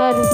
સારું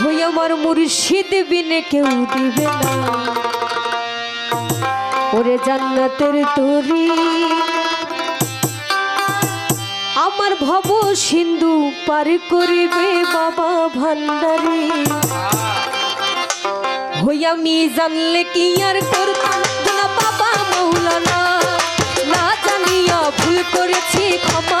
হই আমার মুর্শিদ বিনে কেউ দিবে না। ওরে জান্নাতের তরী। আমার ভব সিন্ধু পার করিবে বাবা ভান্ডারে। হই আমি জানলে কি আর করতাম? না বাবা মৌলানা, না জানিয়া ভুল করেছি ক্ষমা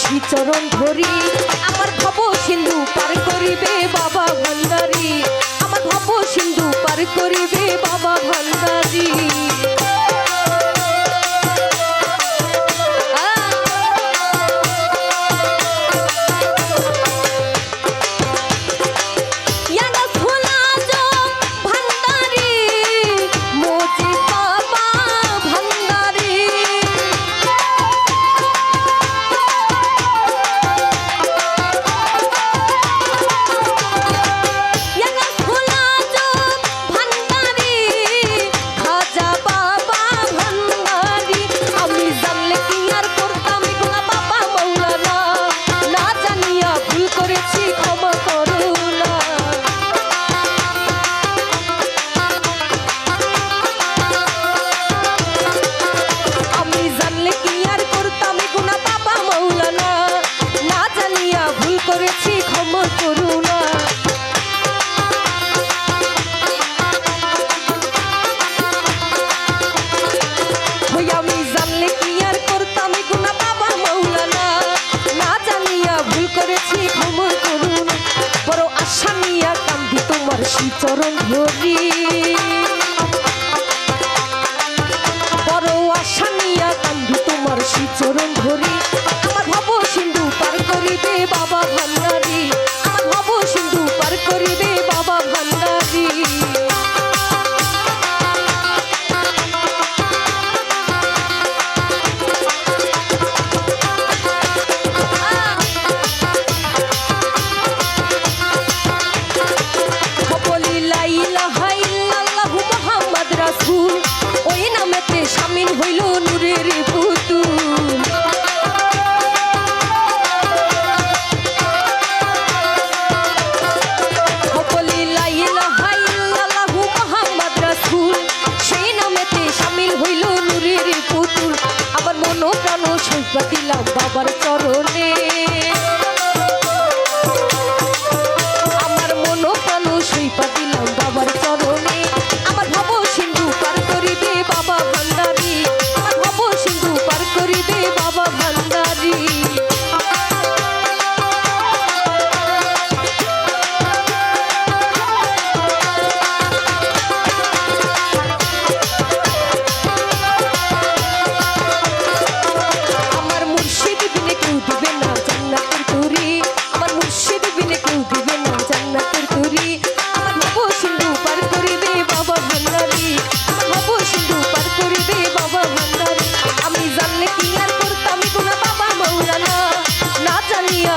শ্রীচরণ ধরি। আমার ভব সিন্ধু পার করিবে বাবা ভণ্ডারী আমার ভব সিন্ধু পার করিবে বাবা ভণ্ডারী খেতে সামিল হইল নুরের পুতুল। আমার মনো প্রাণ সৈবা দিলাম বাবার চরণে।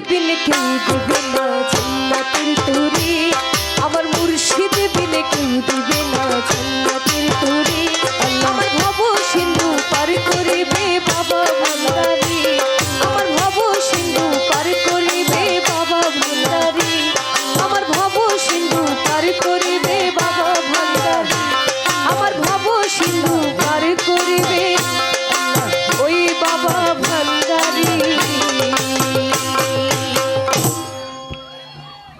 বিনে কেউ দিবে না জান্নাতের তুরি আমার মুর্শিদ বিনে কেউ দিবে না জান্নাতের